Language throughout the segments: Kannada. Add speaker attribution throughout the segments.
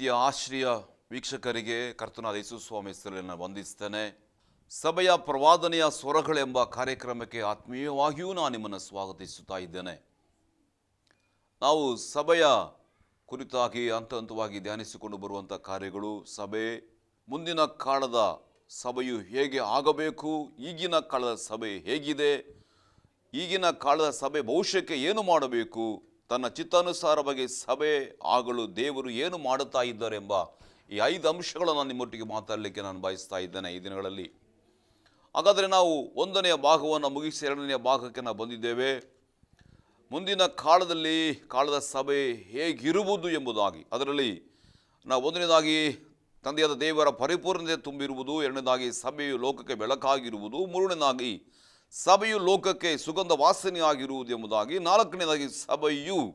Speaker 1: ಪ್ರೀತಿಯ ಆಶ್ರಯ ವೀಕ್ಷಕರಿಗೆ ಕರ್ತನಾದ ಯೇಸು ಸ್ವಾಮಿ ಹೆಸರನ್ನು ವಂದಿಸ್ತೇನೆ. ಸಭೆಯ ಪ್ರವಾದನೆಯ ಸ್ವರಗಳೆಂಬ ಕಾರ್ಯಕ್ರಮಕ್ಕೆ ಆತ್ಮೀಯವಾಗಿಯೂ ನಾನು ನಿಮ್ಮನ್ನು ಸ್ವಾಗತಿಸುತ್ತಾ ಇದ್ದೇನೆ. ನಾವು ಸಭೆಯ ಕುರಿತಾಗಿ ಹಂತ ಹಂತವಾಗಿ ಧ್ಯಾನಿಸಿಕೊಂಡು ಬರುವಂಥ ಕಾರ್ಯಗಳು, ಸಭೆ, ಮುಂದಿನ ಕಾಲದ ಸಭೆಯು ಹೇಗೆ ಆಗಬೇಕು, ಈಗಿನ ಕಾಲದ ಸಭೆ ಹೇಗಿದೆ, ಈಗಿನ ಕಾಲದ ಸಭೆ ಭವಿಷ್ಯಕ್ಕೆ ಏನು ಮಾಡಬೇಕು ತನ್ನ ಚಿತ್ತಾನುಸಾರವಾಗಿ ಸಭೆ ಆಗಲು ದೇವರು ಏನು ಮಾಡುತ್ತಾ ಇದ್ದಾರೆ ಎಂಬ ಈ ಐದು ಅಂಶಗಳನ್ನು ನಾನು ನಿಮ್ಮೊಟ್ಟಿಗೆ ಮಾತಾಡಲಿಕ್ಕೆ ನಾನು ಬಯಸ್ತಾ ಇದ್ದೇನೆ ಈ ದಿನಗಳಲ್ಲಿ. ಹಾಗಾದರೆ ನಾವು ಒಂದನೆಯ ಭಾಗವನ್ನು ಮುಗಿಸಿ ಎರಡನೆಯ ಭಾಗಕ್ಕೆ ನಾವು ಬಂದಿದ್ದೇವೆ. ಮುಂದಿನ ಕಾಲದಲ್ಲಿ, ಕಾಲದ ಸಭೆ ಹೇಗಿರುವುದು ಎಂಬುದಾಗಿ. ಅದರಲ್ಲಿ ನಾವು ಒಂದನೇದಾಗಿ ತಂದೆಯಾದ ದೇವರ ಪರಿಪೂರ್ಣತೆ ತುಂಬಿರುವುದು, ಎರಡನೇದಾಗಿ ಸಭೆಯು ಲೋಕಕ್ಕೆ ಬೆಳಕಾಗಿರುವುದು, ಮೂರನೇದಾಗಿ ಸಭೆಯು ಲೋಕಕ್ಕೆ ಸುಗಂಧ ವಾಸನೆಯಾಗಿರುವುದು ಎಂಬುದಾಗಿ ನಾಲ್ಕನೇದಾಗಿ ಸಭೆಯು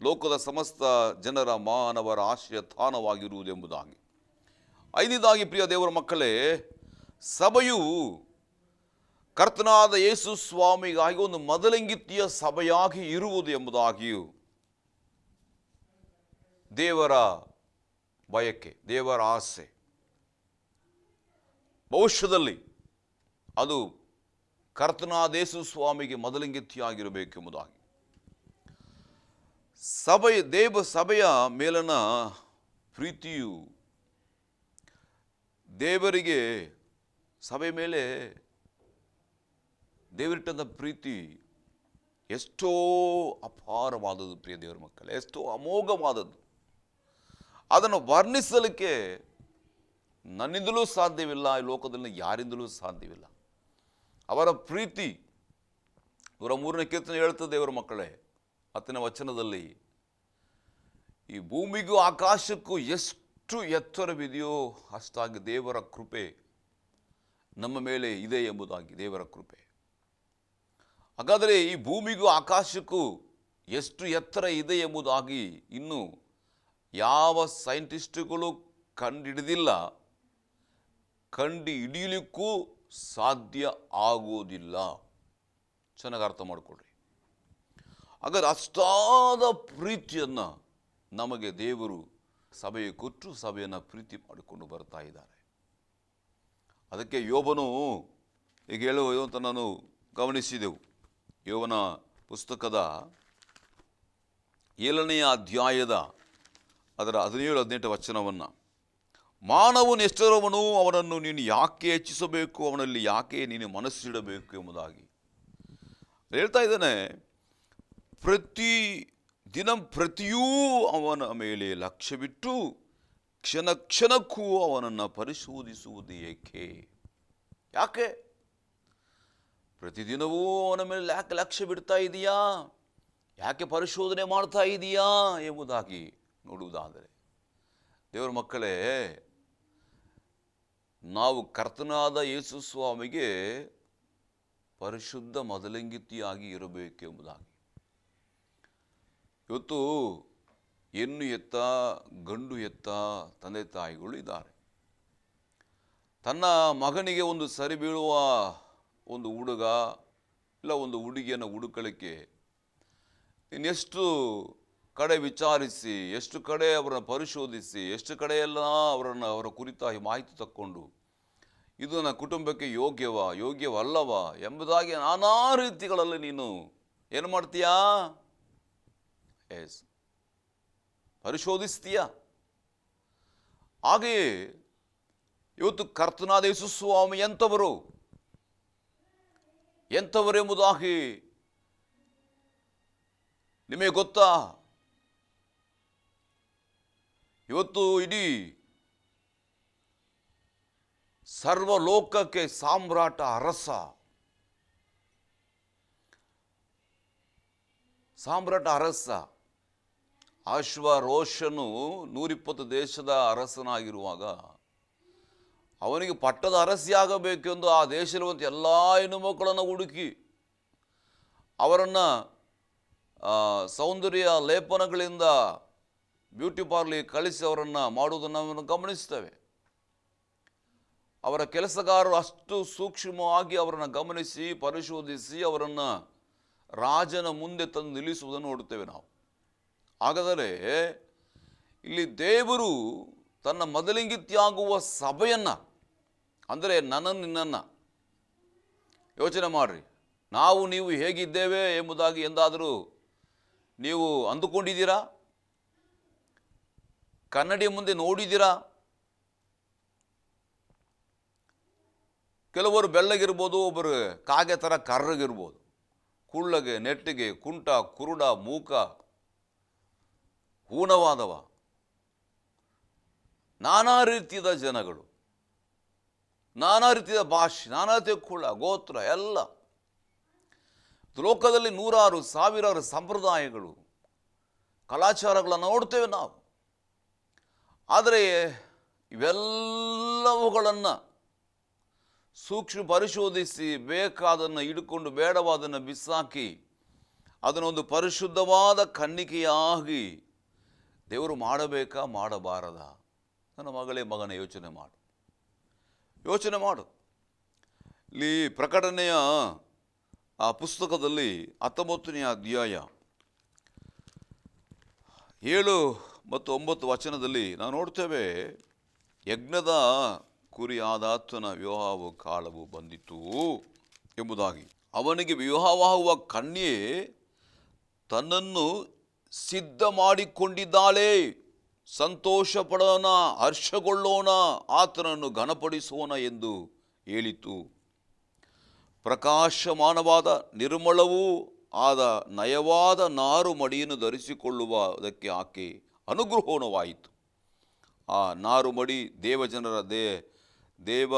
Speaker 1: ಲೋಕದ ಸಮಸ್ತ ಜನರ ಮಾನವರ ಆಶ್ರಯ ತಾಣವಾಗಿರುವುದು ಎಂಬುದಾಗಿ. ಐದನೇದಾಗಿ ಪ್ರಿಯ ದೇವರ ಮಕ್ಕಳೇ, ಸಭೆಯು ಕರ್ತನಾದ ಯೇಸು ಸ್ವಾಮಿಗಾಗಿ ಒಂದು ಮೊದಲಿಂಗಿತ್ಯ ಸಭೆಯಾಗಿ ಇರುವುದು ಎಂಬುದಾಗಿಯೂ ದೇವರ ಬಯಕೆ, ದೇವರ ಆಸೆ. ಭವಿಷ್ಯದಲ್ಲಿ ಅದು ಕರ್ತನಾದ ಯೇಸು ಸ್ವಾಮಿಗೆ ಮೊದಲಿಂಗಿತ್ಯಾಗಿರಬೇಕೆಂಬುದಾಗಿ ಸಭೆಯ ದೇವ ಸಭೆಯ ಮೇಲನ ಪ್ರೀತಿಯು ದೇವರಿಗೆ ಸಭೆ ಮೇಲೆ ದೇವರಿಟ್ಟಂಥ ಪ್ರೀತಿ ಎಷ್ಟೋ ಅಪಾರವಾದದ್ದು ಪ್ರಿಯ ದೇವರ ಮಕ್ಕಳೇ, ಎಷ್ಟೋ ಅಮೋಘವಾದದ್ದು. ಅದನ್ನು ವರ್ಣಿಸಲಿಕ್ಕೆ ನನ್ನಿಂದಲೂ ಸಾಧ್ಯವಿಲ್ಲ, ಈ ಲೋಕದಲ್ಲಿ ಯಾರಿಂದಲೂ ಸಾಧ್ಯವಿಲ್ಲ. ಅವರ ಪ್ರೀತಿ. ಇವರ ಮೂರನೇ ಕೀರ್ತನೆ ಹೇಳ್ತದೆ ದೇವರ ಮಕ್ಕಳೇ, ಹತ್ತನೇ ವಚನದಲ್ಲಿ, ಈ ಭೂಮಿಗೂ ಆಕಾಶಕ್ಕೂ ಎಷ್ಟು ಎತ್ತರವಿದೆಯೋ ಅಷ್ಟಾಗಿ ದೇವರ ಕೃಪೆ ನಮ್ಮ ಮೇಲೆ ಇದೆ ಎಂಬುದಾಗಿ ದೇವರ ಕೃಪೆ. ಹಾಗಾದರೆ ಈ ಭೂಮಿಗೂ ಆಕಾಶಕ್ಕೂ ಎಷ್ಟು ಎತ್ತರ ಇದೆ ಎಂಬುದಾಗಿ ಇನ್ನು ಯಾವ ಸೈಂಟಿಸ್ಟ್ಗಳು ಕಂಡುಹಿಡಿದಿಲ್ಲ ಕಂಡು ಹಿಡಿಯಲಿಕ್ಕೂ ಸಾಧ್ಯ ಆಗೋದಿಲ್ಲ. ಚೆನ್ನಾಗಿ ಅರ್ಥ ಮಾಡಿಕೊಡ್ರಿ ಹಾಗಾದ್ರೆ ಅಷ್ಟಾದ ಪ್ರೀತಿಯನ್ನು ನಮಗೆ ದೇವರು ಸಭೆಯ ಕೊಟ್ಟು ಸಭೆಯನ್ನು ಪ್ರೀತಿ ಮಾಡಿಕೊಂಡು ಬರ್ತಾ ಇದ್ದಾರೆ. ಅದಕ್ಕೆ ಯೋಬನು ಈಗ ಹೇಳುವ ಅಂತ ನಾನು ಗಮನಿಸಿದೆವು. ಯೋವನ ಪುಸ್ತಕದ ಏಳನೆಯ ಅಧ್ಯಾಯದ ಅದರ ಹದಿನೇಳು, ಹದಿನೆಂಟು ವಚನವನ್ನು. ಮಾನವನು ಎಷ್ಟರವನು ಅವನನ್ನು ನೀನು ಯಾಕೆ ಹೆಚ್ಚಿಸಬೇಕು, ಅವನಲ್ಲಿ ಯಾಕೆ ನೀನು ಮನಸ್ಸಿಡಬೇಕು ಎಂಬುದಾಗಿ. ಹೇಳ್ತಾ ಇದ್ದಾನೆ, ಪ್ರತಿ ದಿನ ಪ್ರತಿಯೂ ಅವನ ಮೇಲೆ ಲಕ್ಷ್ಯವಿಟ್ಟು ಕ್ಷಣ ಕ್ಷಣಕ್ಕೂ ಅವನನ್ನು ಪರಿಶೋಧಿಸುವುದು ಏಕೆ? ಯಾಕೆ? ಪ್ರತಿದಿನವೂ ಅವನ ಮೇಲೆ ಯಾಕೆ ಲಕ್ಷ್ಯ ಬಿಡ್ತಾ ಇದೆಯಾ? ಯಾಕೆ ಪರಿಶೋಧನೆ ಮಾಡ್ತಾ ಇದೆಯಾ ಎಂಬುದಾಗಿ ನೋಡುವುದಾದರೆ, ದೇವರ ಮಕ್ಕಳೇ ನಾವು ಕರ್ತನಾದ ಯೇಸು ಸ್ವಾಮಿಗೆ ಪರಿಶುದ್ಧ ಮೊದಲಿಂಗಿತಿಯಾಗಿ ಇರಬೇಕೆಂಬುದಾಗಿ. ಇವತ್ತು ಹೆಣ್ಣು ಎತ್ತ ಗಂಡು ಎತ್ತ ತಂದೆ ತಾಯಿಗಳು ಇದ್ದಾರೆ. ತನ್ನ ಮಗನಿಗೆ ಒಂದು ಸರಿ ಬೀಳುವ ಒಂದು ಹುಡುಗ ಇಲ್ಲ ಒಂದು ಹುಡುಗಿಯನ್ನು ಹುಡುಕಲಿಕ್ಕೆ ಇನ್ನೆಷ್ಟು ಕಡೆ ವಿಚಾರಿಸಿ, ಎಷ್ಟು ಕಡೆ ಅವರನ್ನು ಪರಿಶೋಧಿಸಿ, ಎಷ್ಟು ಕಡೆಯೆಲ್ಲ ಅವರನ್ನು, ಅವರ ಕುರಿತಾಗಿ ಮಾಹಿತಿ ತಕ್ಕೊಂಡು, ಇದು ನನ್ನ ಕುಟುಂಬಕ್ಕೆ ಯೋಗ್ಯವ, ಯೋಗ್ಯವಲ್ಲವ ಎಂಬುದಾಗಿ ನಾನಾ ರೀತಿಗಳಲ್ಲಿ ನೀನು ಏನು ಮಾಡ್ತೀಯಾ? ಎಸ್. ಪರಿಶೋಧಿಸ್ತೀಯ? ಹಾಗೆಯೇ, ಇವತ್ತು ಕರ್ತನಾದ ಯೇಸು ಸ್ವಾಮಿ ಎಂಥವರು? ಎಂಥವರೆಂಬುದಾಗಿ ನಿಮಗೆ ಗೊತ್ತಾ? ಇವತ್ತು ಇಡೀ ಸರ್ವಲೋಕಕ್ಕೆ ಸಾಮ್ರಾಟ ಅರಸ. ಸಾಮ್ರಾಟ ಅರಸ. ಅಶ್ವರೋಷನು ನೂರಿಪ್ಪತ್ತು ದೇಶದ ಅರಸನಾಗಿರುವಾಗ ಅವನಿಗೆ ಪಟ್ಟದ ಅರಸಿಯಾಗಬೇಕೆಂದು ಆ ದೇಶದಲ್ಲಿರುವಂಥ ಎಲ್ಲ ಹೆಣ್ಣುಮಕ್ಕಳನ್ನು ಹುಡುಕಿ ಅವರನ್ನು ಸೌಂದರ್ಯ ಲೇಪನಗಳಿಂದ ಬ್ಯೂಟಿ ಪಾರ್ಲಿ ಕಳಿಸಿ ಅವರನ್ನು ಮಾಡುವುದನ್ನು ನಾವು ಗಮನಿಸ್ತೇವೆ ಅವರ ಕೆಲಸಗಾರರು ಅಷ್ಟು ಸೂಕ್ಷ್ಮವಾಗಿ ಅವರನ್ನು ಗಮನಿಸಿ, ಪರಿಶೋಧಿಸಿ, ಅವರನ್ನು ರಾಜನ ಮುಂದೆ ತಂದು ನಿಲ್ಲಿಸುವುದನ್ನು ನೋಡುತ್ತೇವೆ ನಾವು. ಹಾಗಾದರೆ ಇಲ್ಲಿ ದೇವರು ತನ್ನ ಮೊದಲಿಂಗಿತ್ಯಾಗುವ ಸಭೆಯನ್ನು, ಅಂದರೆ ನನ್ನನ್ನು ನಿನ್ನನ್ನು ಯೋಚನೆ ಮಾಡಿರಿ. ನಾವು ನೀವು ಹೇಗಿದ್ದೇವೆ ಎಂಬುದಾಗಿ ಎಂದಾದರೂ ನೀವು ಅಂದುಕೊಂಡಿದ್ದೀರಾ? ಕನ್ನಡಿ ಮುಂದೆ ನೋಡಿದ್ದೀರಾ? ಕೆಲವರು ಬೆಳ್ಳಗಿರ್ಬೋದು, ಒಬ್ಬರು ಕಾಗೆ ಥರ ಕರ್ರಗಿರ್ಬೋದು. ಕುಳ್ಳಗೆ, ನೆಟ್ಟಿಗೆ, ಕುಂಟ, ಕುರುಡ, ಮೂಕ, ಹೂಣವಾದವ. ನಾನಾ ರೀತಿಯದ ಜನಗಳು. ನಾನಾ ರೀತಿಯ ಭಾಷೆ, ನಾನಾ ರೀತಿಯ ಕುಳ ಗೋತ್ರ, ಎಲ್ಲ. ಲೋಕದಲ್ಲಿ ನೂರಾರು, ಸಾವಿರಾರು ಸಂಪ್ರದಾಯಗಳು, ಕಲಾಚಾರಗಳನ್ನು ನೋಡ್ತೇವೆ ನಾವು. ಆದರೆ ಇವೆಲ್ಲವುಗಳನ್ನು ಸೂಕ್ಷ್ಮ ಪರಿಶೋಧಿಸಿ ಬೇಕಾದನ್ನು ಹಿಡ್ಕೊಂಡು ಬೇಡವಾದನ್ನು ಬಿಸಾಕಿ ಅದನ್ನೊಂದು ಪರಿಶುದ್ಧವಾದ ಕನ್ನಿಕೆಯಾಗಿ ದೇವರು ಮಾಡಬೇಕಾ ಮಾಡಬಾರದ? ನನ್ನ ಮಗಳೇ, ಮಗನ, ಯೋಚನೆ ಮಾಡು. ಯೋಚನೆ ಮಾಡು. ಇಲ್ಲಿ ಪ್ರಕಟಣೆಯ ಆ ಪುಸ್ತಕದಲ್ಲಿ ಹತ್ತೊಂಬತ್ತನೆಯ ಅಧ್ಯಾಯ ಏಳು ಮತ್ತು ಒಂಬತ್ತು ವಚನದಲ್ಲಿ ನಾವು ನೋಡ್ತೇವೆ, ಯಜ್ಞದ ಕುರಿಯಾದಾತನ ವಿವಾಹವು ಕಾಲವು ಬಂದಿತು ಎಂಬುದಾಗಿ. ಅವನಿಗೆ ವಿವಾಹವಾಗುವ ಕನ್ಯೆ ತನ್ನನ್ನು ಸಿದ್ಧ ಮಾಡಿಕೊಂಡಿದ್ದಾಳೆ ಸಂತೋಷ ಪಡೋಣ ಹರ್ಷಗೊಳ್ಳೋಣ, ಆತನನ್ನು ಘನಪಡಿಸೋಣ ಎಂದು ಹೇಳಿತು. ಪ್ರಕಾಶಮಾನವಾದ ನಿರ್ಮಲವೂ ಆದ ನಯವಾದ ನಾರು ಮಡಿಯನ್ನು ಧರಿಸಿಕೊಳ್ಳುವ ಅದಕ್ಕೆ ಆಕೆ ಅನುಗ್ರಹಣವಾಯಿತು. ಆ ನಾರುಮಡಿ ದೇವಜನರ ದೇ, ದೇವ,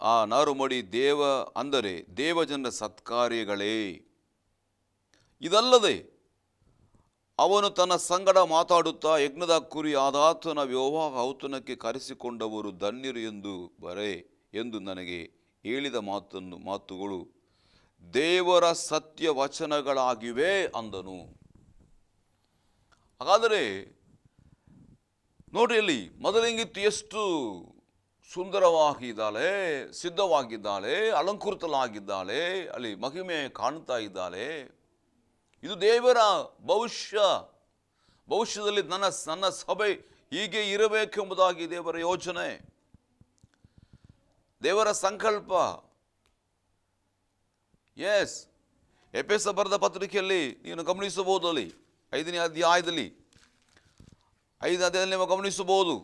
Speaker 1: ಆ ನಾರುಮಡಿ ದೇವ ಅಂದರೆ ದೇವಜನರ ಸತ್ಕಾರ್ಯಗಳೇ. ಇದಲ್ಲದೆ ಅವನು ತನ್ನ ಸಂಗಡ ಮಾತಾಡುತ್ತಾ ಯಜ್ಞದ ಕುರಿ ಆದಾತನ ವಿವಾಹ ಔತನಕ್ಕೆ ಕರೆಸಿಕೊಂಡವರು ಧನ್ಯರು ಎಂದು ಬರೆ, ಎಂದು ನನಗೆ ಹೇಳಿದ ಮಾತನ್ನು, ಮಾತುಗಳು ದೇವರ ಸತ್ಯ ವಚನಗಳಾಗಿವೆ ಅಂದನು. ಹಾಗಾದರೆ ನೋಡಿ ಅಲ್ಲಿ ಮೊದಲಿಂಗಿತ್ತು ಎಷ್ಟು ಸುಂದರವಾಗಿದ್ದಾಳೆ, ಸಿದ್ಧವಾಗಿದ್ದಾಳೆ ಅಲಂಕೃತಲಾಗಿದ್ದಾಳೆ ಅಲ್ಲಿ ಮಹಿಮೆ ಕಾಣ್ತಾ ಇದ್ದಾಳೆ. ಇದು ದೇವರ ಭವಿಷ್ಯ. ಭವಿಷ್ಯದಲ್ಲಿ ನನ್ನ ನನ್ನ ಸಭೆ ಹೀಗೆ ಇರಬೇಕೆಂಬುದಾಗಿ ದೇವರ ಯೋಚನೆ. ದೇವರ ಸಂಕಲ್ಪ. ಎಸ್ ಎಪೆಸ ಬರೆದ ಪತ್ರಿಕೆಯಲ್ಲಿ ನೀನು ಗಮನಿಸಬಹುದು ಅಲ್ಲಿ ಐದನೇ ಅಧ್ಯಾಯದಲ್ಲಿ ಐದನೇ ಅಧ್ಯಾಯದಲ್ಲಿ ನೀವು ಗಮನಿಸಬಹುದು.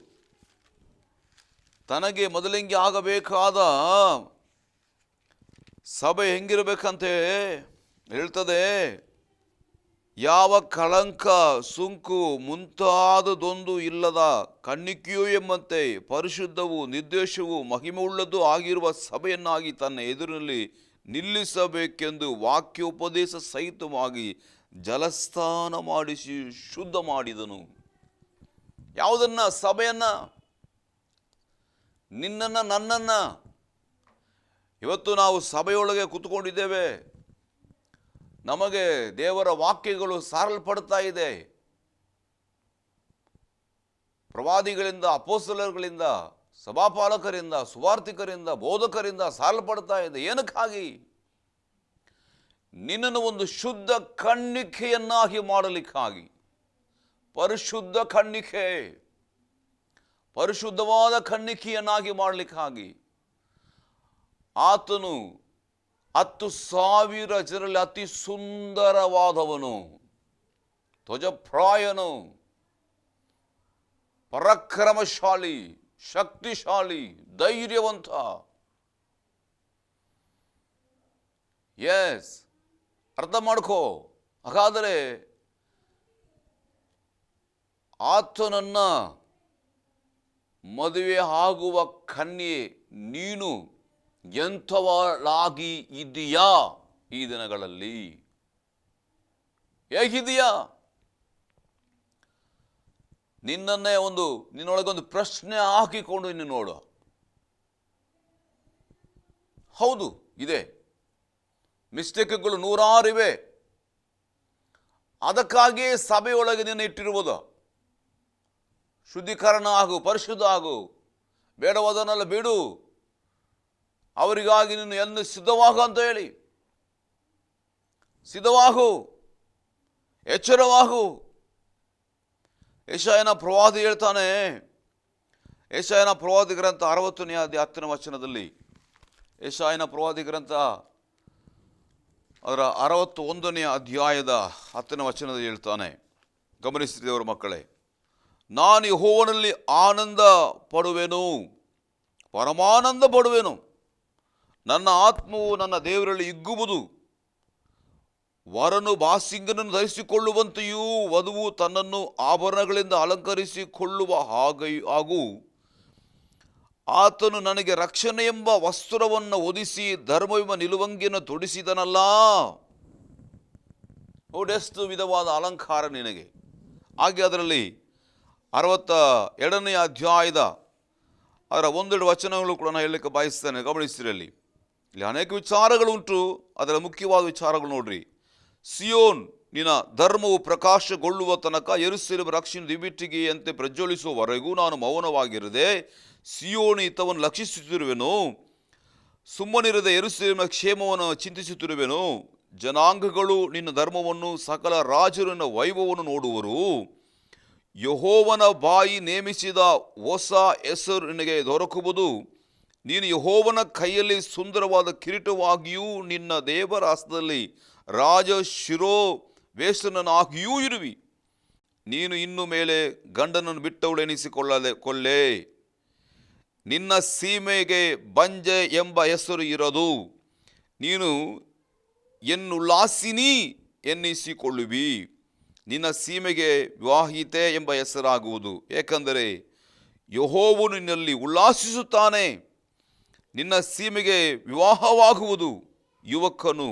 Speaker 1: ತನಗೆ ಮೊದಲಿಂಗಿ ಆಗಬೇಕಾದ ಸಭೆ ಹೆಂಗಿರಬೇಕಂತೆ? ಹೇಳ್ತದೆ, ಯಾವ ಕಳಂಕ, ಸುಂಕು ಮುಂತಾದದೊಂದು ಇಲ್ಲದ ಕಣ್ಣಿಕೆಯೂ ಎಂಬಂತೆ ಪರಿಶುದ್ಧವು ನಿರ್ದೇಶವು ಮಹಿಮೆಯುಳ್ಳದ್ದು ಆಗಿರುವ ಸಭೆಯನ್ನಾಗಿ ತನ್ನ ಎದುರಿನಲ್ಲಿ ನಿಲ್ಲಿಸಬೇಕೆಂದು ವಾಕ್ಯೋಪದೇಶ ಸಹಿತವಾಗಿ ಜಲಸ್ಥಾನ ಮಾಡಿಸಿ ಶುದ್ಧ ಮಾಡಿದನು. ಯಾವುದನ್ನ? ಸಭೆಯನ್ನ. ನಿನ್ನನ್ನು, ನನ್ನನ್ನು. ಇವತ್ತು ನಾವು ಸಭೆಯೊಳಗೆ ಕೂತ್ಕೊಂಡಿದ್ದೇವೆ. ನಮಗೆ ದೇವರ ವಾಕ್ಯಗಳು ಸಾರಲ್ಪಡ್ತಾ ಇದೆ. ಪ್ರವಾದಿಗಳಿಂದ ಅಪೋಸಲರ್ಗಳಿಂದ ಸಭಾಪಾಲಕರಿಂದ ಸುವಾರ್ಥಿಕರಿಂದ ಬೋಧಕರಿಂದ ಸಾರಲ್ಪಡ್ತಾ ಇದೆ. ಏನಕ್ಕಾಗಿ? ನಿನ್ನನ್ನು ಒಂದು ಶುದ್ಧ ಕಣ್ಣಿಕೆಯನ್ನಾಗಿ ಮಾಡಲಿಕ್ಕಾಗಿ. ಪರಿಶುದ್ಧ ಕಣ್ಣಿಕೆ. ಪರಿಶುದ್ಧವಾದ ಕಣ್ಣಿಕೆಯನ್ನಾಗಿ ಮಾಡಲಿಕ್ಕಾಗಿ. ಆತನು ಹತ್ತು ಸಾವಿರ ಜನರಲ್ಲಿ ಅತಿ ಸುಂದರವಾದವನು. ಧ್ವಜಪ್ರಾಯನು. ಪರಾಕ್ರಮಶಾಲಿ, ಶಕ್ತಿಶಾಲಿ, ಧೈರ್ಯವಂತ. ಎಸ್ ಅರ್ಥ ಮಾಡ್ಕೋ. ಹಾಗಾದರೆ ಆತನನ್ನ ಮದುವೆ ಆಗುವ ಕನ್ಯೆ ನೀನು ಎಂಥವಳಾಗಿ ಇದೆಯಾ ಈ ದಿನಗಳಲ್ಲಿ? ಹೇಗಿದೆಯಾ ನಿನ್ನನ್ನೇ ಒಂದು ನಿನ್ನೊಳಗೊಂದು ಪ್ರಶ್ನೆ ಹಾಕಿಕೊಂಡು ಇನ್ನು ನೋಡು. ಹೌದು, ಇದೆ. ಮಿಸ್ಟೇಕ್ಗಳು ನೂರಾರಿವೆ ಅದಕ್ಕಾಗಿಯೇ ಸಭೆಯೊಳಗೆ ನಿನ್ನ ಇಟ್ಟಿರುವುದು. ಶುದ್ಧೀಕರಣ ಆಗು, ಪರಿಶುದ್ಧ ಆಗು. ಬೇಡವಾದನ್ನೆಲ್ಲ ಬಿಡು. ಅವರಿಗಾಗಿ ನೀನು ಎಂದು ಸಿದ್ಧವಾಗು ಅಂತ ಹೇಳಿ. ಸಿದ್ಧವಾಗು. ಎಚ್ಚರವಾಗು. ಯಶಾಯನ ಪ್ರವಾದಿ ಹೇಳ್ತಾನೆ. ಯಶಾಯನ ಪ್ರವಾದಿ ಗ್ರಂಥ ಅರವತ್ತನೇ ಅಧ್ಯಾಯ ಹತ್ತನೇ ವಚನದಲ್ಲಿ. ಯಶಾಯನ ಪ್ರವಾದಿ ಗ್ರಂಥ ಅದರ ಅರವತ್ತು ಒಂದನೆಯ ಅಧ್ಯಾಯದ ಹತ್ತನೇ ವಚನದಲ್ಲಿ ಹೇಳ್ತಾನೆ ಗಮನಿಸಿ ದೇವರ ಮಕ್ಕಳೇ, ನಾನು ಯೆಹೋವನಲ್ಲಿ ಆನಂದ ಪಡುವೆನು, ಪರಮಾನಂದ ಪಡುವೆನು. ನನ್ನ ಆತ್ಮವು ನನ್ನ ದೇವರಲ್ಲಿ ಇಗ್ಗುವುದು, ವರನು ಬಾಸಿಂಗನನ್ನು ಧರಿಸಿಕೊಳ್ಳುವಂತೆಯೂ, ವಧುವು ತನ್ನನ್ನು ಆಭರಣಗಳಿಂದ ಅಲಂಕರಿಸಿಕೊಳ್ಳುವ ಹಾಗೆಯೂ ಹಾಗೂ ಆತನು ನನಗೆ ರಕ್ಷಣೆ ಎಂಬ ವಸ್ತ್ರವನ್ನು ಒದಿಸಿ ಧರ್ಮವೆಂಬ ನಿಲುವಂಗಿಯನ್ನು ತೊಡಿಸಿದನಲ್ಲ. ನೋಡೆಷ್ಟು ವಿಧವಾದ ಅಲಂಕಾರ ನಿನಗೆ. ಹಾಗೆ ಅದರಲ್ಲಿ ಅರವತ್ತ ಎರಡನೇ ಅಧ್ಯಾಯದ ಅದರ ಒಂದೆರಡು ವಚನಗಳು ಕೂಡ ನಾನು ಹೇಳಲಿಕ್ಕೆ ಬಯಸ್ತೇನೆ. ಗಮನಿಸಿರಲ್ಲಿ ಇಲ್ಲಿ ಅನೇಕ ವಿಚಾರಗಳು ಉಂಟು ಅದರ ಮುಖ್ಯವಾದ ವಿಚಾರಗಳು ನೋಡ್ರಿ. ಸಿಯೋನ್ ನಿನ್ನ ಧರ್ಮವು ಪ್ರಕಾಶಗೊಳ್ಳುವ ತನಕ ಎರುಸಿರುವ ರಕ್ಷಣೆ ದಿಬಿಟ್ಟಿಗೆಯಂತೆ ಪ್ರಜ್ವಲಿಸುವವರೆಗೂ ನಾನು ಮೌನವಾಗಿರದೆ ಸಿಯೋನಿ ಹಿತವನ್ನು ಲಕ್ಷಿಸುತ್ತಿರುವೆನು. ಸುಮ್ಮನಿರದ ಎರುಸಿರಿನ ಕ್ಷೇಮವನ್ನು ಚಿಂತಿಸುತ್ತಿರುವೆನು. ಜನಾಂಗಗಳು ನಿನ್ನ ಧರ್ಮವನ್ನು, ಸಕಲ ರಾಜರನ್ನ ವೈಭವವನ್ನು ನೋಡುವರು. ಯಹೋವನ ಬಾಯಿ ನೇಮಿಸಿದ ಹೊಸ ಹೆಸರು ನಿನಗೆ ದೊರಕುವುದು. ನೀನು ಯಹೋವನ ಕೈಯಲ್ಲಿ ಸುಂದರವಾದ ಕಿರೀಟವಾಗಿಯೂ ನಿನ್ನ ದೇವರ ಹಸ್ತದಲ್ಲಿ ರಾಜ ಶಿರೋ ವೇಷನನ್ನಾಗಿಯೂ ಇರುವಿ ನೀನು ಇನ್ನು ಮೇಲೆ ಗಂಡನನ್ನು ಬಿಟ್ಟವಳು ಎನಿಸಿಕೊಳ್ಳದೆ ಕೊಳ್ಳೆ. ನಿನ್ನ ಸೀಮೆಗೆ ಬಂಜೆ ಎಂಬ ಹೆಸರು ಇರದು. ನೀನು ಎನ್ನುಲ್ಲಾಸಿನಿ ಎನ್ನಿಸಿಕೊಳ್ಳುವಿ. ನಿನ್ನ ಸೀಮೆಗೆ ವಿವಾಹಿತೆ ಎಂಬ ಹೆಸರಾಗುವುದು. ಏಕೆಂದರೆ ಯಹೋವು ನಿನ್ನಲ್ಲಿ ಉಲ್ಲಾಸಿಸುತ್ತಾನೆ. ನಿನ್ನ ಸೀಮೆಗೆ ವಿವಾಹವಾಗುವುದು. ಯುವಕನು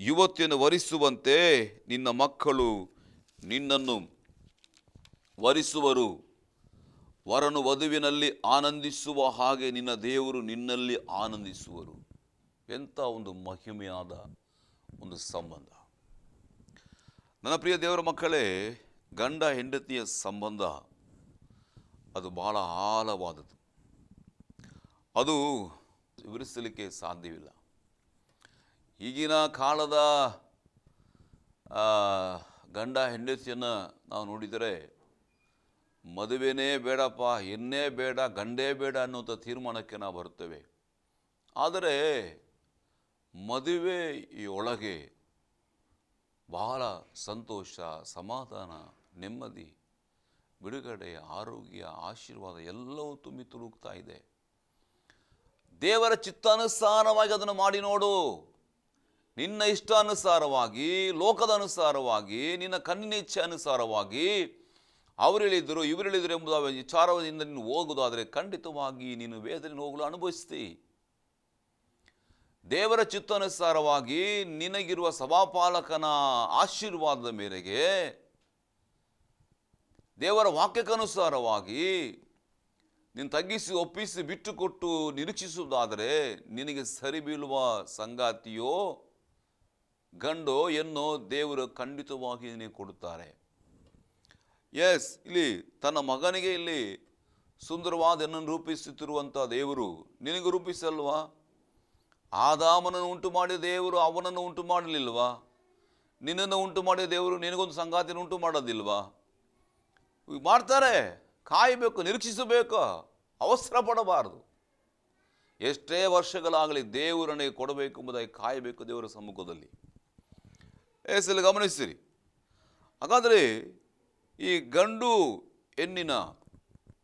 Speaker 1: ಯುವತಿಯನ್ನು ವರಿಸುವಂತೆ ನಿನ್ನ ಮಕ್ಕಳು ನಿನ್ನನ್ನು ವರಿಸುವರು. ವರನು ವಧುವಿನಲ್ಲಿ ಆನಂದಿಸುವ ಹಾಗೆ ನಿನ್ನ ದೇವರು ನಿನ್ನಲ್ಲಿ ಆನಂದಿಸುವರು. ಎಂಥ ಒಂದು ಮಹಿಮೆಯಾದ ಒಂದು ಸಂಬಂಧ. ನನ್ನ ಪ್ರಿಯ ದೇವರ ಮಕ್ಕಳೇ, ಗಂಡ ಹೆಂಡತಿಯ ಸಂಬಂಧ ಅದು ಬಹಳ ಆಳವಾದದ್ದು. ಅದು ವಿವರಿಸಲಿಕ್ಕೆ ಸಾಧ್ಯವಿಲ್ಲ. ಈಗಿನ ಕಾಲದ ಗಂಡ ಹೆಂಡತಿಯನ್ನು ನಾವು ನೋಡಿದರೆ ಮದುವೆನೇ ಬೇಡಪ್ಪ, ಹೆಣ್ಣೇ ಬೇಡ, ಗಂಡೇ ಬೇಡ ಅನ್ನುವಂಥ ತೀರ್ಮಾನಕ್ಕೆ ನಾವು ಬರುತ್ತೇವೆ. ಆದರೆ ಮದುವೆಯೊಳಗೆ ಬಹಳ ಸಂತೋಷ, ಸಮಾಧಾನ, ನೆಮ್ಮದಿ ಬಿಡುಗಡೆ ಆರೋಗ್ಯ, ಆಶೀರ್ವಾದ ಎಲ್ಲವೂ ತುಂಬಿ ತುಳುಕ್ತಾ ಇದೆ. ದೇವರ ಚಿತ್ತಾನುಸಾರವಾಗಿ ಅದನ್ನು ಮಾಡಿ ನೋಡು. ನಿನ್ನ ಇಷ್ಟಾನುಸಾರವಾಗಿ ಲೋಕದ ಅನುಸಾರವಾಗಿ, ನಿನ್ನ ಕಣ್ಣಿನ ಇಚ್ಛೆ ಅನುಸಾರವಾಗಿ ಅವರು ಹೇಳಿದರು, ಇವರು ಹೇಳಿದರು ಎಂಬುದ ವಿಚಾರದಿಂದ ನೀನು ಹೋಗುವುದಾದರೆ ಖಂಡಿತವಾಗಿ ನೀನು ವೇದನೆ ಹೋಗಲು ಅನುಭವಿಸ್ತಿ. ದೇವರ ಚಿತ್ತಾನುಸಾರವಾಗಿ ನಿನಗಿರುವ ಸಭಾಪಾಲಕನ ಆಶೀರ್ವಾದದ ಮೇರೆಗೆ ದೇವರ ವಾಕ್ಯಕ್ಕನುಸಾರವಾಗಿ ನೀನು ತಗ್ಗಿಸಿ ಒಪ್ಪಿಸಿ ಬಿಟ್ಟುಕೊಟ್ಟು ನಿರೀಕ್ಷಿಸುವುದಾದರೆ ನಿನಗೆ ಸರಿ ಬೀಳುವ ಸಂಗಾತಿಯೋ ಗಂಡೋ, ಎನ್ನೋ, ದೇವರು ಖಂಡಿತವಾಗಿಯೇ ಕೊಡುತ್ತಾರೆ. ಎಸ್ ಇಲ್ಲಿ ತನ್ನ ಮಗನಿಗೆ ಇಲ್ಲಿ ಸುಂದರವಾದ ರೂಪಿಸುತ್ತಿರುವಂಥ ದೇವರು ನಿನಗೆ ರೂಪಿಸಲ್ವಾ? ಆದಾಮನನ್ನು ಉಂಟು ಮಾಡಿದ ದೇವರು ಅವನನ್ನು ಉಂಟು ಮಾಡಲಿಲ್ವಾ? ನಿನ್ನನ್ನು ಉಂಟು ಮಾಡಿದ ದೇವರು ನಿನಗೊಂದು ಸಂಗಾತಿನ ಉಂಟು ಮಾಡೋದಿಲ್ವಾ? ಮಾಡ್ತಾರೆ. ಕಾಯಬೇಕು, ನಿರೀಕ್ಷಿಸಬೇಕು ಅವಸರ ಪಡಬಾರದು ಎಷ್ಟೇ ವರ್ಷಗಳಾಗಲಿ ದೇವರು ನನಗೆ ಕೊಡಬೇಕು ಎಂಬುದಾಗಿ ಕಾಯಬೇಕು ದೇವರ ಸಮ್ಮುಖದಲ್ಲಿ. ಎಸಲ್ಲಿ ಗಮನಿಸ್ತೀರಿ. ಹಾಗಾದರೆ ಈ ಗಂಡು ಹೆಣ್ಣಿನ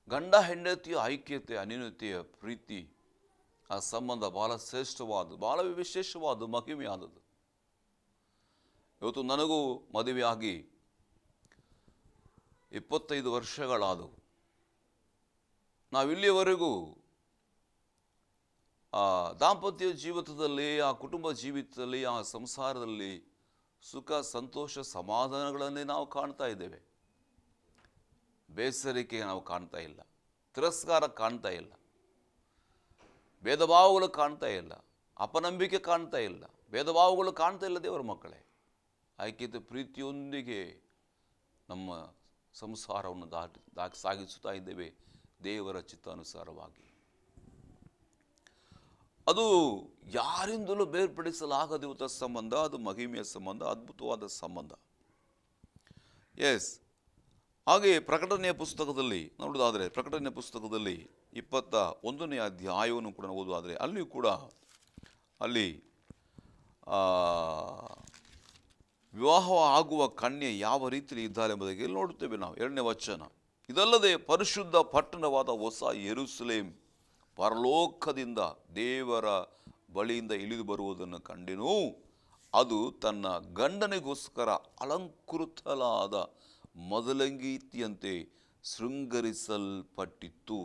Speaker 1: ಗಂಡ ಹೆಂಡತಿಯ ಐಕ್ಯತೆ ಅನ್ಯೂನ್ಯತೆಯ ಪ್ರೀತಿ, ಆ ಸಂಬಂಧ ಬಹಳ ಶ್ರೇಷ್ಠವಾದ ಬಹಳ ವಿಶೇಷವಾದ ಮಹಿಮೆಯಾದದ್ದು. ಇವತ್ತು ನನಗೂ ಮದುವೆಯಾಗಿ ಇಪ್ಪತ್ತೈದು ವರ್ಷಗಳಾದವು. ನಾವಿಲ್ಲಿಯವರೆಗೂ ಆ ದಾಂಪತ್ಯ ಜೀವಿತದಲ್ಲಿ, ಆ ಕುಟುಂಬ ಜೀವಿತದಲ್ಲಿ, ಆ ಸಂಸಾರದಲ್ಲಿ ಸುಖ, ಸಂತೋಷ, ಸಮಾಧಾನಗಳನ್ನೇ ನಾವು ಕಾಣ್ತಾ ಇದ್ದೇವೆ. ಬೇಸರಿಕೆ ನಾವು ಕಾಣ್ತಾ ಇಲ್ಲ. ತಿರಸ್ಕಾರ ಕಾಣ್ತಾ ಇಲ್ಲ. ಭೇದಭಾವಗಳು ಕಾಣ್ತಾ ಇಲ್ಲ. ಅಪನಂಬಿಕೆ ಕಾಣ್ತಾ ಇಲ್ಲ. ಭೇದಭಾವಗಳು ಕಾಣ್ತಾ ಇಲ್ಲ ದೇವರ ಮಕ್ಕಳೇ. ಐಕ್ಯತೆ ಪ್ರೀತಿಯೊಂದಿಗೆ ನಮ್ಮ ಸಂಸಾರವನ್ನು ದಾಟಿ ದಾಟಿ ಸಾಗಿಸುತ್ತಾ ಇದ್ದೇವೆ ದೇವರ ಚಿತ್ತಾನುಸಾರವಾಗಿ. ಅದು ಯಾರಿಂದಲೂ ಬೇರ್ಪಡಿಸಲಾಗದಿರುವಂಥ ಸಂಬಂಧ, ಅದು ಮಹಿಮೆಯ ಸಂಬಂಧ, ಅದ್ಭುತವಾದ ಸಂಬಂಧ. ಎಸ್ ಹಾಗೆ ಪ್ರಕಟಣೆಯ ಪುಸ್ತಕದಲ್ಲಿ ನೋಡೋದಾದರೆ ಪ್ರಕಟಣೆಯ ಪುಸ್ತಕದಲ್ಲಿ ಇಪ್ಪತ್ತ ಒಂದನೇ ಅಧ್ಯಾಯವನ್ನು ಕೂಡ ಓದುವುದಾದರೆ ಅಲ್ಲಿಯೂ ಕೂಡ ಅಲ್ಲಿ ವಿವಾಹ ಆಗುವ ಕನ್ಯೆ ಯಾವ ರೀತಿಯಲ್ಲಿ ಇದ್ದಾರೆ ಎಂಬುದಾಗಿ ನೋಡುತ್ತೇವೆ ನಾವು. ಎರಡನೇ ವಚನ. ಇದಲ್ಲದೆ ಪರಿಶುದ್ಧ ಪಟ್ಟಣವಾದ ಹೊಸ ಯೆರೂಸಲೇಮ್. ಪರಲೋಕದಿಂದ ದೇವರ ಬಳಿಯಿಂದ ಇಳಿದು ಬರುವುದನ್ನು ಕಂಡೆನು ಅದು ತನ್ನ ಗಂಡನಿಗೋಸ್ಕರ ಅಲಂಕೃತಲಾದ ಮೊದಲಂಗೀತಿಯಂತೆ ಶೃಂಗರಿಸಲ್ಪಟ್ಟಿತ್ತು.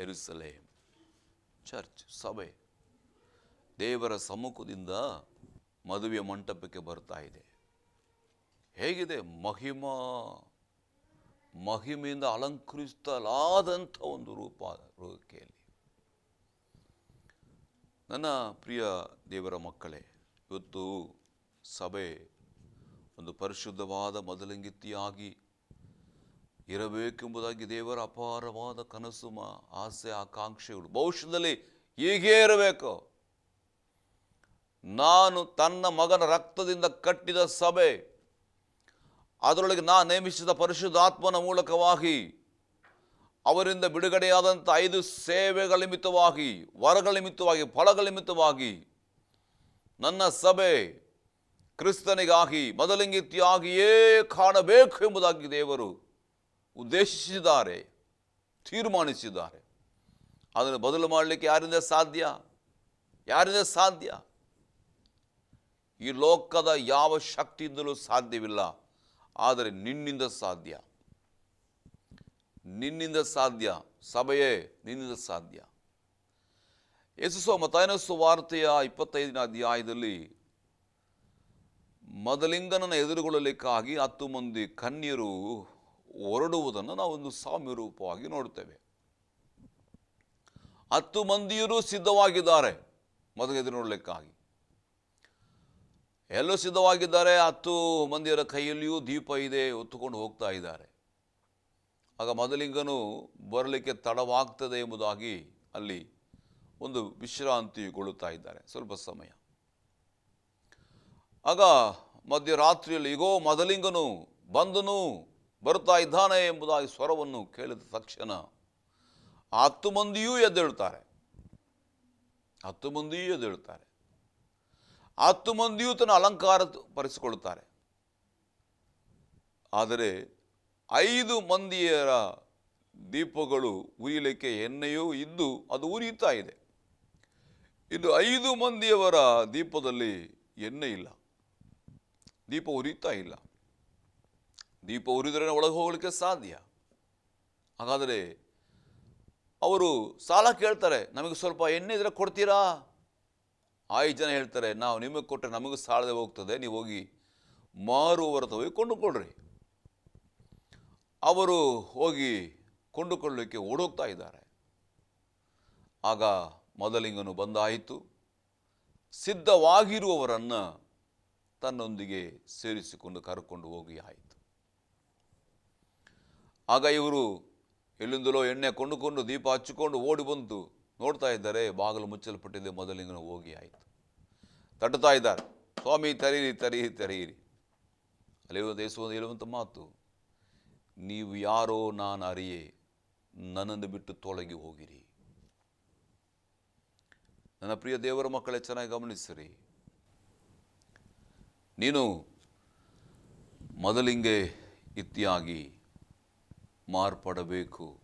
Speaker 1: ಎರಿಸಲೇ ಚರ್ಚ್, ಸಭೆ. ದೇವರ ಸಮ್ಮುಖದಿಂದ ಮದುವೆಯ ಮಂಟಪಕ್ಕೆ ಬರ್ತಾ ಇದೆ. ಹೇಗಿದೆ ಮಹಿಮಾ? ಮಹಿಮೆಯಿಂದ ಅಲಂಕರಿಸಲಾದಂಥ ಒಂದು ರೂಪ ರೂಕೆಯಲ್ಲಿ ನನ್ನ ಪ್ರಿಯ ದೇವರ ಮಕ್ಕಳೇ, ಇವತ್ತು ಸಭೆ ಒಂದು ಪರಿಶುದ್ಧವಾದ ಮೊದಲಂಗಿತ್ತಿಯಾಗಿ ಇರಬೇಕೆಂಬುದಾಗಿ ದೇವರ ಅಪಾರವಾದ ಕನಸು, ಮ, ಆಸೆ, ಆಕಾಂಕ್ಷೆಗಳು ಭವಿಷ್ಯದಲ್ಲಿ ಹೀಗೇ ಇರಬೇಕು. ನಾನು ತನ್ನ ಮಗನ ರಕ್ತದಿಂದ ಕಟ್ಟಿದ ಸಭೆ ಅದರೊಳಗೆ ನಾ ನೇಮಿಸಿದ ಪರಿಶುದ್ಧಾತ್ಮನ ಮೂಲಕವಾಗಿ ಅವರಿಂದ ಬಿಡುಗಡೆಯಾದಂಥ ಐದು ಸೇವೆಗಳ ನಿಮಿತ್ತವಾಗಿ, ವರಗಳ ನಿಮಿತ್ತವಾಗಿ ಫಲಗಳ ನಿಮಿತ್ತವಾಗಿ ನನ್ನ ಸಭೆ ಕ್ರಿಸ್ತನಿಗಾಗಿ ಮೊದಲಿಂಗಿತಿಯಾಗಿಯೇ ಕಾಣಬೇಕು ಎಂಬುದಾಗಿ ದೇವರು ಉದ್ದೇಶಿಸಿದ್ದಾರೆ, ತೀರ್ಮಾನಿಸಿದ್ದಾರೆ. ಅದನ್ನು ಬದಲು ಮಾಡಲಿಕ್ಕೆ ಯಾರಿಂದ ಸಾಧ್ಯ? ಯಾರಿಂದ ಸಾಧ್ಯ? ಈ ಲೋಕದ ಯಾವ ಶಕ್ತಿಯಿಂದಲೂ ಸಾಧ್ಯವಿಲ್ಲ. ಆದರೆ ನಿನ್ನಿಂದ ಸಾಧ್ಯ. ನಿನ್ನಿಂದ ಸಾಧ್ಯ. ಸಭೆಯೇ, ನಿನ್ನಿಂದ ಸಾಧ್ಯ. ಯಶಸ್ಸು ಮತಾಯನಸ್ಸು ವಾರ್ತೆಯ ಇಪ್ಪತ್ತೈದನೇ ಅಧ್ಯಾಯದಲ್ಲಿ ಮೊದಲಿಂಗನನ್ನು ಎದುರುಗೊಳ್ಳಲಿಕ್ಕಾಗಿ ಹತ್ತು ಮಂದಿ ಕನ್ಯರು ಹೊರಡುವುದನ್ನು ನಾವು ಒಂದು ಸಾಮ್ಯ ರೂಪವಾಗಿ ನೋಡ್ತೇವೆ ಹತ್ತು ಮಂದಿಯರು ಸಿದ್ಧವಾಗಿದ್ದಾರೆ ಮೊದಲು ಎದುರು ನೋಡಲಿಕ್ಕಾಗಿ ಎಲ್ಲೂ ಸಿದ್ಧವಾಗಿದ್ದಾರೆ. ಹತ್ತು ಮಂದಿಯರ ಕೈಯಲ್ಲಿಯೂ ದೀಪ ಇದೆ ಹೊತ್ತುಕೊಂಡು ಹೋಗ್ತಾ ಇದ್ದಾರೆ. ಆಗ ಮೊದಲಿಂಗನು ಬರಲಿಕ್ಕೆ ತಡವಾಗ್ತದೆ ಎಂಬುದಾಗಿ ಅಲ್ಲಿ ಒಂದು ವಿಶ್ರಾಂತಿಗೊಳ್ಳುತ್ತಾ ಇದ್ದಾರೆ. ಸ್ವಲ್ಪ ಸಮಯ. ಆಗ ಮಧ್ಯರಾತ್ರಿಯಲ್ಲಿ ಈಗೋ ಮೊದಲಿಂಗನು ಬಂದನು, ಬರ್ತಾ ಇದ್ದಾನೆ ಎಂಬುದಾಗಿ ಸ್ವರವನ್ನು ಕೇಳಿದ ತಕ್ಷಣ ಹತ್ತು ಮಂದಿಯೂ ಎದ್ದೇಳ್ತಾರೆ. ಹತ್ತು ಮಂದಿಯೂ ಎದ್ದೇಳ್ತಾರೆ. ಹತ್ತು ಮಂದಿಯೂ ತನ್ನ ಅಲಂಕಾರ ಪರಿಸಿಕೊಳ್ಳುತ್ತಾರೆ ಆದರೆ ಐದು ಮಂದಿಯರ ದೀಪಗಳು ಉರಿಯಲಿಕ್ಕೆ ಎಣ್ಣೆಯೂ ಇದ್ದು ಅದು ಉರಿಯುತ್ತಾ ಇದೆ. ಇದು ಐದು ಮಂದಿಯವರ ದೀಪದಲ್ಲಿ ಎಣ್ಣೆ ಇಲ್ಲ. ದೀಪ ಉರಿಯುತ್ತಾ ಇಲ್ಲ. ದೀಪ ಉರಿದ್ರೆ ಒಳಗೆ ಹೋಗಲಿಕ್ಕೆ ಸಾಧ್ಯ. ಹಾಗಾದರೆ ಅವರು ಸಾಲ ಕೇಳ್ತಾರೆ, ನಮಗೆ ಸ್ವಲ್ಪ ಎಣ್ಣೆ ಇದ್ರೆ ಕೊಡ್ತೀರಾ? ಐದು ಜನ ಹೇಳ್ತಾರೆ, ನಾವು ನಿಮಗೆ ಕೊಟ್ಟರೆ ನಮಗೂ ಸಾಲದೆ ಹೋಗ್ತದೆ, ನೀವು ಹೋಗಿ ಮಾರುವವರ ಹೋಗಿ ಕೊಂಡುಕೊಳ್ರಿ ಅವರು ಹೋಗಿ ಕೊಂಡುಕೊಳ್ಳಲಿಕ್ಕೆ ಓಡೋಗ್ತಾ ಇದ್ದಾರೆ. ಆಗ ಮೊದಲಿಂಗನು ಬಂದಾಯಿತು. ಸಿದ್ಧವಾಗಿರುವವರನ್ನು ತನ್ನೊಂದಿಗೆ ಸೇರಿಸಿಕೊಂಡು ಕರ್ಕೊಂಡು ಹೋಗಿ ಆಯಿತು. ಆಗ ಇವರು ಎಲ್ಲಿಂದಲೋ ಎಣ್ಣೆ ಕೊಂಡುಕೊಂಡು ದೀಪ ಹಚ್ಚಿಕೊಂಡು ಓಡಿ ಬಂತು. ನೋಡ್ತಾ ಇದ್ದಾರೆ ಬಾಗಿಲು ಮುಚ್ಚಲ್ಪಟ್ಟಿದೆ ಮೊದಲಿಂಗನು ಹೋಗಿ ಆಯಿತು. ತಟ್ಟುತ್ತಾ ಇದ್ದಾರೆ. ಸ್ವಾಮಿ, ತರೀರಿ ತರೀರಿ ತರೀರಿ. ಅಲ್ಲಿ ದೇಶವನ್ನು ಹೇಳುವಂಥ ಮಾತು, ನೀವು ಯಾರೋ ನಾನು ಅರಿಯೇ, ನನ್ನನ್ನು ಬಿಟ್ಟು ತೊಲಗಿ ಹೋಗಿರಿ. ನನ್ನ ಪ್ರಿಯ ದೇವರ ಮಕ್ಕಳೇ, ಚೆನ್ನಾಗಿ ಗಮನಿಸಿರಿ. ನೀನು ಮೊದಲಿಂಗೆ ಇತ್ತಿಯಾಗಿ ಮಾರ್ಪಡಬೇಕು.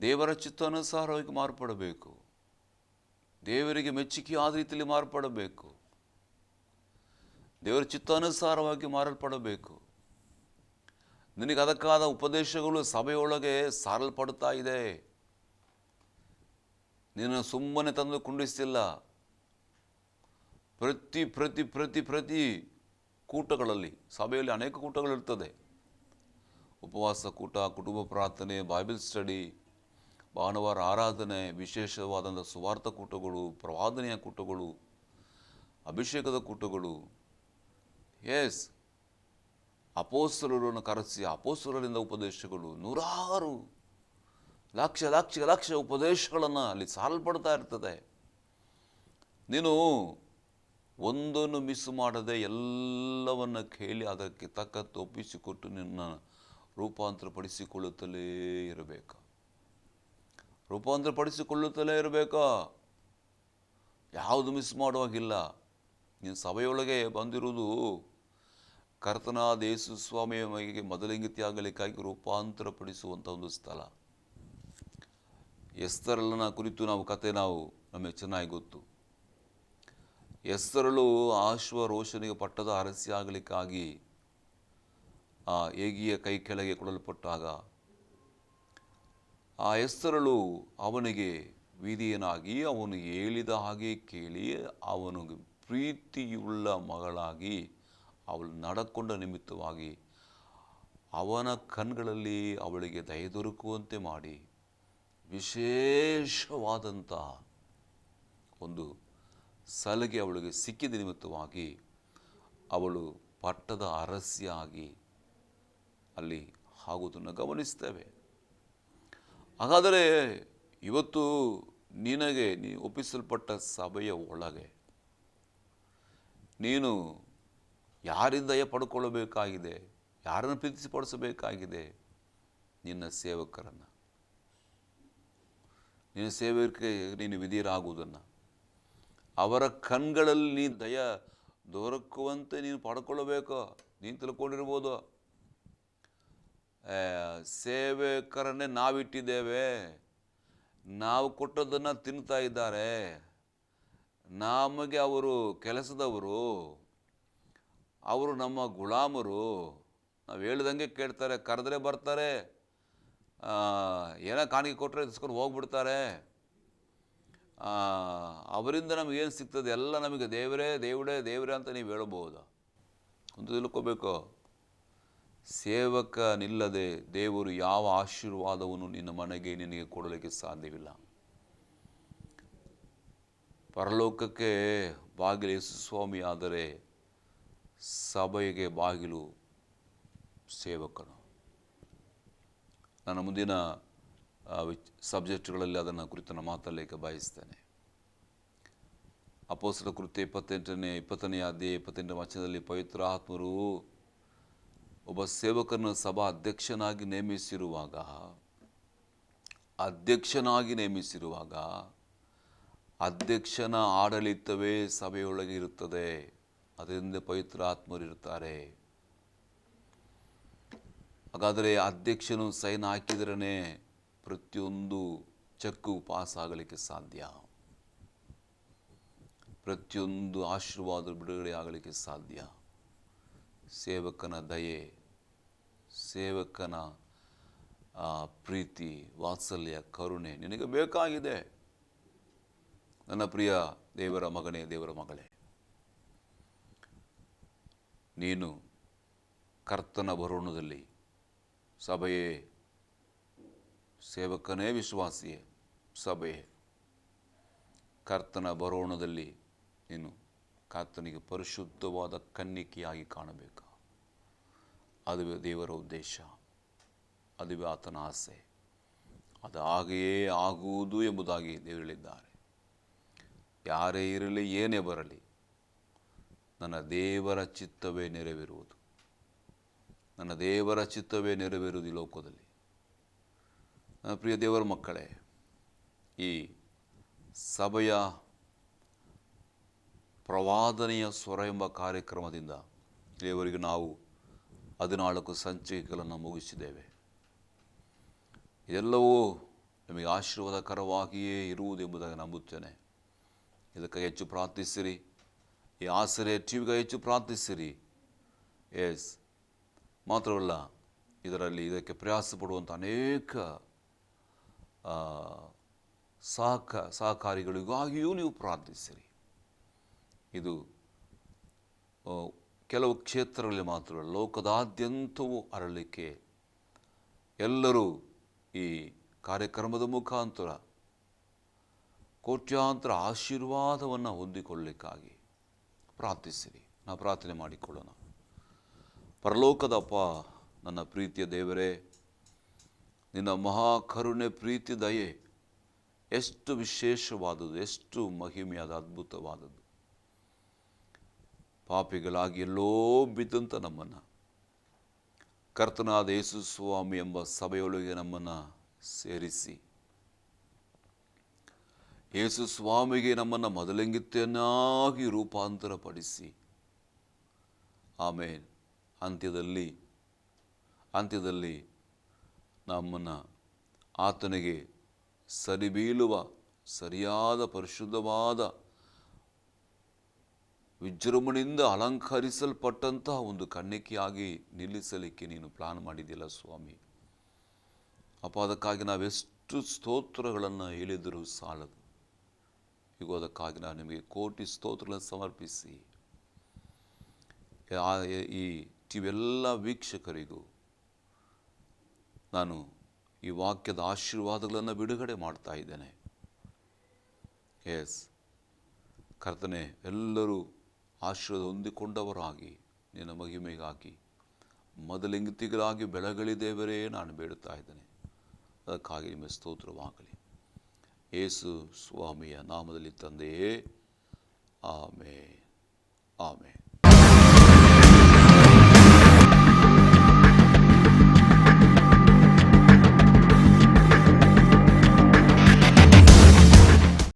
Speaker 1: ದೇವರ ಚಿತ್ತಾನುಸಾರವಾಗಿ ಮಾರ್ಪಡಬೇಕು. ದೇವರಿಗೆ ಮೆಚ್ಚುಗೆ ಆದ ರೀತಿಯಲ್ಲಿ ಮಾರ್ಪಡಬೇಕು. ದೇವರ ಚಿತ್ತಾನುಸಾರವಾಗಿ ಮಾರಲ್ಪಡಬೇಕು. ನಿನಗೆ ಅದಕ್ಕಾದ ಉಪದೇಶಗಳು ಸಭೆಯೊಳಗೆ ಸಾರಲ್ಪಡ್ತಾ ಇದೆ. ನೀನು ಸುಮ್ಮನೆ ತಂದು ಕುಂಡಿಸ್ತಿಲ್ಲ. ಪ್ರತಿ ಪ್ರತಿ ಪ್ರತಿ ಪ್ರತಿ ಕೂಟಗಳಲ್ಲಿ, ಸಭೆಯಲ್ಲಿ ಅನೇಕ ಕೂಟಗಳಿರ್ತದೆ. ಉಪವಾಸ ಕೂಟ, ಕುಟುಂಬ ಪ್ರಾರ್ಥನೆ ಬೈಬಲ್ ಸ್ಟಡಿ ಭಾನುವಾರ ಆರಾಧನೆ, ವಿಶೇಷವಾದಂಥ ಸುವಾರ್ಥ ಕೂಟಗಳು, ಪ್ರವಾದನೆಯ ಕೂಟಗಳು, ಅಭಿಷೇಕದ ಕೂಟಗಳು. ಎಸ್ ಅಪೋಸ್ತರನ್ನು ಕರೆಸಿ, ಅಪೋಸ್ತಲರಿಂದ ಉಪದೇಶಗಳು. ನೂರಾರು ಲಕ್ಷ ಲಕ್ಷ ಲಕ್ಷ ಉಪದೇಶಗಳನ್ನು ಅಲ್ಲಿ ಸಾಲ್ಪಡ್ತಾ ಇರ್ತದೆ. ನೀನು ಒಂದನ್ನು ಮಿಸ್ ಮಾಡದೆ ಎಲ್ಲವನ್ನ ಕೇಳಿ ಅದಕ್ಕೆ ತಕ್ಕಂತೆ ಒಪ್ಪಿಸಿಕೊಟ್ಟು ನಿನ್ನ ರೂಪಾಂತರಪಡಿಸಿಕೊಳ್ಳುತ್ತಲೇ ಇರಬೇಕು. ರೂಪಾಂತರಪಡಿಸಿಕೊಳ್ಳುತ್ತಲೇ ಇರಬೇಕಾ? ಯಾವುದು ಮಿಸ್ ಮಾಡುವಾಗಿಲ್ಲ. ನೀನು ಸಭೆಯೊಳಗೆ ಬಂದಿರುವುದು ಕರ್ತನಾದ ಯೇಸು ಸ್ವಾಮಿಯ ರೂಪಾಂತರಪಡಿಸುವಂಥ ಒಂದು ಸ್ಥಳ. ಎಸ್ತರಲ್ಲನ ಕುರಿತು ನಾವು ಕತೆ ನಾವು ನಮಗೆ ಚೆನ್ನಾಗಿ ಗೊತ್ತು. ಎಸ್ತರಳು ಆಶ್ವ ರೋಷನಿಗೆ ಪಟ್ಟದ ಅರಸಿ ಆಗಲಿಕ್ಕಾಗಿ ಆ ಏಗಿಯ ಕೈ ಕೆಳಗೆ ಕೊಡಲ್ಪಟ್ಟಾಗ ಆ ಎಸ್ತರಳು ಅವನಿಗೆ ವಿಧಿಯನಾಗಿ ಅವನು ಹೇಳಿದ ಹಾಗೆ ಕೇಳಿ ಅವನಿಗೆ ಪ್ರೀತಿಯುಳ್ಳ ಮಗಳಾಗಿ ಅವಳು ನಡಕೊಂಡ ನಿಮಿತ್ತವಾಗಿ ಅವನ ಕಣ್ಗಳಲ್ಲಿ ಅವಳಿಗೆ ದಯ ದೊರಕುವಂತೆ ಮಾಡಿ. ವಿಶೇಷವಾದಂಥ ಒಂದು ಸಲಗೆ ಅವಳಿಗೆ ಸಿಕ್ಕಿದ ನಿಮಿತ್ತವಾಗಿ ಅವಳು ಪಟ್ಟದ ಅರಸಿಯಾಗಿ ಅಲ್ಲಿ ಆಗುವುದನ್ನು ಗಮನಿಸ್ತೇವೆ. ಹಾಗಾದರೆ ಇವತ್ತು ನಿನಗೆ ನೀ ಒಪ್ಪಿಸಲ್ಪಟ್ಟ ಸಭೆಯ ಒಳಗೆ ನೀನು ಯಾರಿಂದ ಪಡ್ಕೊಳ್ಳಬೇಕಾಗಿದೆ ಯಾರನ್ನು ಪ್ರೀತಿಸಿಪಡಿಸಬೇಕಾಗಿದೆ? ನಿನ್ನ ಸೇವಕರನ್ನು. ನಿನ್ನ ಸೇವಕರಿಗೆ ನೀನು ವಿಧಿರಾಗುವುದನ್ನು ಅವರ ಕಣ್ಗಳಲ್ಲಿ ನೀ ದಯ ದೊರಕುವಂತೆ ನೀನು ಪಡ್ಕೊಳ್ಳಬೇಕು ನೀನು ತಿಳ್ಕೊಂಡಿರ್ಬೋದು. ಸೇವಕರನ್ನೇ ನಾವಿಟ್ಟಿದ್ದೇವೆ. ನಾವು ಕೊಟ್ಟದ್ದನ್ನು ತಿನ್ನುತ್ತಾ ಇದ್ದಾರೆ. ನಮಗೆ ಅವರು ಕೆಲಸದವರು, ಅವರು ನಮ್ಮ ಗುಲಾಮರು. ನಾವು ಹೇಳ್ದಂಗೆ ಕೇಳ್ತಾರೆ, ಕರೆದ್ರೆ ಬರ್ತಾರೆ. ಏನೋ ಕಾಣಿಕೆ ಕೊಟ್ಟರೆ ಇಸ್ಕೊಂಡು ಹೋಗ್ಬಿಡ್ತಾರೆ. ಅವರಿಂದ ನಮಗೇನು ಸಿಗ್ತದೆ? ಎಲ್ಲ ನಮಗೆ ದೇವರೇ ದೇವರೇ ದೇವರೇ ಅಂತ ನೀವು ಹೇಳ್ಬೋದು. ಒಂದು ತಿಳ್ಕೋಬೇಕು. ಸೇವಕನಿಲ್ಲದೆ ದೇವರು ಯಾವ ಆಶೀರ್ವಾದವನ್ನು ನಿನ್ನ ಮನೆಗೆ, ನಿನಗೆ ಕೊಡಲಿಕ್ಕೆ ಸಾಧ್ಯವಿಲ್ಲ. ಪರಲೋಕಕ್ಕೆ ಬಾಗಿಲು ಸ್ವಾಮಿ ಆದರೆ ಸಭೆಗೆ ಬಾಗಿಲು ಸೇವಕನು. ನನ್ನ ಮುಂದಿನ ಸಬ್ಜೆಕ್ಟ್ಗಳಲ್ಲಿ ಅದನ್ನು ಕುರಿತನ್ನು ಮಾತಾಡಲಿಕ್ಕೆ ಬಯಸ್ತೇನೆ. ಅಪೋಸರ ಕೃತ್ಯ ಇಪ್ಪತ್ತೆಂಟನೇ, ಇಪ್ಪತ್ತನೇ ಅಧ್ಯಾಯ ಇಪ್ಪತ್ತೆಂಟನೇ ವಚನದಲ್ಲಿ ಪವಿತ್ರ ಆತ್ಮರು ಒಬ್ಬ ಸೇವಕನ ಸಭಾ ಅಧ್ಯಕ್ಷನಾಗಿ ನೇಮಿಸಿರುವಾಗ ಅಧ್ಯಕ್ಷನಾಗಿ ನೇಮಿಸಿರುವಾಗ ಅಧ್ಯಕ್ಷನ ಆಡಳಿತವೇ ಸಭೆಯೊಳಗೆ ಇರುತ್ತದೆ. ಅದರಿಂದ ಪವಿತ್ರ ಆತ್ಮರಿರುತ್ತಾರೆ ಹಾಗಾದರೆ ಅಧ್ಯಕ್ಷನು ಸೈನ್ ಹಾಕಿದ್ರೇ ಪ್ರತಿಯೊಂದು ಚೆಕ್ಕು ಪಾಸ್ ಆಗಲಿಕ್ಕೆ ಸಾಧ್ಯ? ಪ್ರತಿಯೊಂದು ಆಶೀರ್ವಾದ ಬಿಡುಗಡೆ ಆಗಲಿಕ್ಕೆ ಸಾಧ್ಯ? ಸೇವಕನ ದಯೆ, ಸೇವಕನ ಪ್ರೀತಿ, ವಾತ್ಸಲ್ಯ, ಕರುಣೆ ನಿನಗೆ ಬೇಕಾಗಿದೆ. ನನ್ನ ಪ್ರಿಯ ದೇವರ ಮಗನೇ, ದೇವರ ಮಗಳೇ, ನೀನು ಕರ್ತನ ಬರೋಣದಲ್ಲಿ ಸಭೆಯೇ, ಸೇವಕನೇ ವಿಶ್ವಾಸಿಯೇ ಸಭೆಯೇ ಕರ್ತನ ಬರೋಣದಲ್ಲಿ ನೀನು ಕರ್ತನಿಗೆ ಪರಿಶುದ್ಧವಾದ ಕನ್ನಿಕೆಯಾಗಿ ಕಾಣಬೇಕು. ಅದುವೇ ದೇವರ ಉದ್ದೇಶ ಅದುವೇ ಆತನ ಆಸೆ. ಅದು ಹಾಗೆಯೇ ಆಗುವುದು ಎಂಬುದಾಗಿ ಹೇಳಿದ್ದಾರೆ. ಯಾರೇ ಇರಲಿ, ಏನೇ ಬರಲಿ, ನನ್ನ ದೇವರ ಚಿತ್ತವೇ ನೆರವೇರುವುದು. ನನ್ನ ದೇವರ ಚಿತ್ತವೇ ನೆರವೇರುವುದು ಈ ಲೋಕದಲ್ಲಿ. ನನ್ನ ಪ್ರಿಯ ದೇವರ ಮಕ್ಕಳೇ, ಈ ಸಭೆಯ ಪ್ರವಾದನೆಯ ಸ್ವರ ಎಂಬ ಕಾರ್ಯಕ್ರಮದಿಂದ ದೇವರಿಗೆ ನಾವು ಹದಿನಾಲ್ಕು ಸಂಚಿಕೆಗಳನ್ನು ಮುಗಿಸಿದ್ದೇವೆ. ಇದೆಲ್ಲವೂ ನಿಮಗೆ ಆಶೀರ್ವಾದಕರವಾಗಿಯೇ ಇರುವುದೆಂಬುದಾಗಿ ನಂಬುತ್ತೇನೆ. ಇದಕ್ಕೆ ಹೆಚ್ಚು ಪ್ರಾರ್ಥಿಸಿರಿ. ಈ ಆಸರೆ ಟಿವಿಗೆ ಹೆಚ್ಚು ಪ್ರಾರ್ಥಿಸಿರಿ. ಎಸ್ ಮಾತ್ರವಲ್ಲ, ಇದರಲ್ಲಿ ಇದಕ್ಕೆ ಪ್ರಯಾಸ ಪಡುವಂಥ ಅನೇಕ ಸಹಕ, ಸಹಕಾರಿಗಳಿಗಾಗಿಯೂ ನೀವು ಪ್ರಾರ್ಥಿಸಿರಿ. ಇದು ಕೆಲವು ಕ್ಷೇತ್ರಗಳಲ್ಲಿ ಮಾತ್ರ ಲೋಕದಾದ್ಯಂತವೂ ಅರಳಲಿಕ್ಕೆ ಎಲ್ಲರೂ ಈ ಕಾರ್ಯಕ್ರಮದ ಮುಖಾಂತರ ಕೋಟ್ಯಾಂತರ ಆಶೀರ್ವಾದವನ್ನು ಹೊಂದಿಕೊಳ್ಳಲಿಕ್ಕಾಗಿ ಪ್ರಾರ್ಥಿಸಿರಿ. ನಾವು ಪ್ರಾರ್ಥನೆ ಮಾಡಿಕೊಳ್ಳೋಣ. ಪರಲೋಕದಪ್ಪ, ನನ್ನ ಪ್ರೀತಿಯ ದೇವರೇ, ನಿನ್ನ ಮಹಾಕರುಣೆ ಪ್ರೀತಿ, ದಯೆ ಎಷ್ಟು ವಿಶೇಷವಾದದ್ದು, ಎಷ್ಟು ಮಹಿಮೆಯಾದ, ಅದ್ಭುತವಾದದ್ದು. ಪಾಪಿಗಳಾಗಿ ಎಲ್ಲೋ ಬಿದ್ದಂಥ ನಮ್ಮನ್ನು. ಕರ್ತನಾದ ಯೇಸು ಸ್ವಾಮಿ ಎಂಬ ಸಭೆಯೊಳಗೆ ನಮ್ಮನ್ನು ಸೇರಿಸಿ. ಯೇಸು ಸ್ವಾಮಿಗೆ ನಮ್ಮನ್ನು ಮೊದಲಿಂಗಿತೆಯನ್ನಾಗಿ ರೂಪಾಂತರಪಡಿಸಿ. ಆಮೇಲೆ ಅಂತ್ಯದಲ್ಲಿ ಅಂತ್ಯದಲ್ಲಿ ನಮ್ಮನ್ನು ಆತನಿಗೆ ಸರಿಬೀಳುವ ಸರಿಯಾದ ಪರಿಶುದ್ಧವಾದ ವಿಜೃಂಭಣೆಯಿಂದ ಅಲಂಕರಿಸಲ್ಪಟ್ಟಂತಹ ಒಂದು ಕಣ್ಣಿಕೆಯಾಗಿ ನಿಲ್ಲಿಸಲಿಕ್ಕೆ ನೀನು ಪ್ಲಾನ್ ಮಾಡಿದ್ದೀಯಲ್ಲ ಸ್ವಾಮಿ. ಅಪ್ಪ, ಅದಕ್ಕಾಗಿ ನಾವೆಷ್ಟು ಸ್ತೋತ್ರಗಳನ್ನು ಹೇಳಿದರೂ ಸಾಲದು. ಈಗ ಅದಕ್ಕಾಗಿ ನಾನು ನಿಮಗೆ ಕೋಟಿ ಸ್ತೋತ್ರಗಳನ್ನು ಸಮರ್ಪಿಸಿ. ಈ ಇವೆಲ್ಲ ವೀಕ್ಷಕರಿಗೂ ನಾನು ಈ ವಾಕ್ಯದ ಆಶೀರ್ವಾದಗಳನ್ನು ಬಿಡುಗಡೆ ಮಾಡ್ತಾ ಇದ್ದೇನೆ. ಎಸ್ ಕರ್ತನೆ, ಎಲ್ಲರೂ ಆಶೀರ್ವಾದ ಹೊಂದಿಕೊಂಡವರಾಗಿ ನಿನ್ನ ಮಹಿಮೆಗಾಗಿ ಮೊದಲಿಂಗಿತಿಗಳಾಗಿ ಬೆಳಗಳಿದೇವರೇ ನಾನು ಬೇಡುತ್ತಾ ಇದ್ದೇನೆ ಅದಕ್ಕಾಗಿ ನಿಮ್ಮ ಸ್ತೋತ್ರವಾಗಲಿ ಯೇಸು ಸ್ವಾಮಿಯ ನಾಮದಲ್ಲಿ ತಂದೆಯೇ ಆಮೇ ಆಮೇ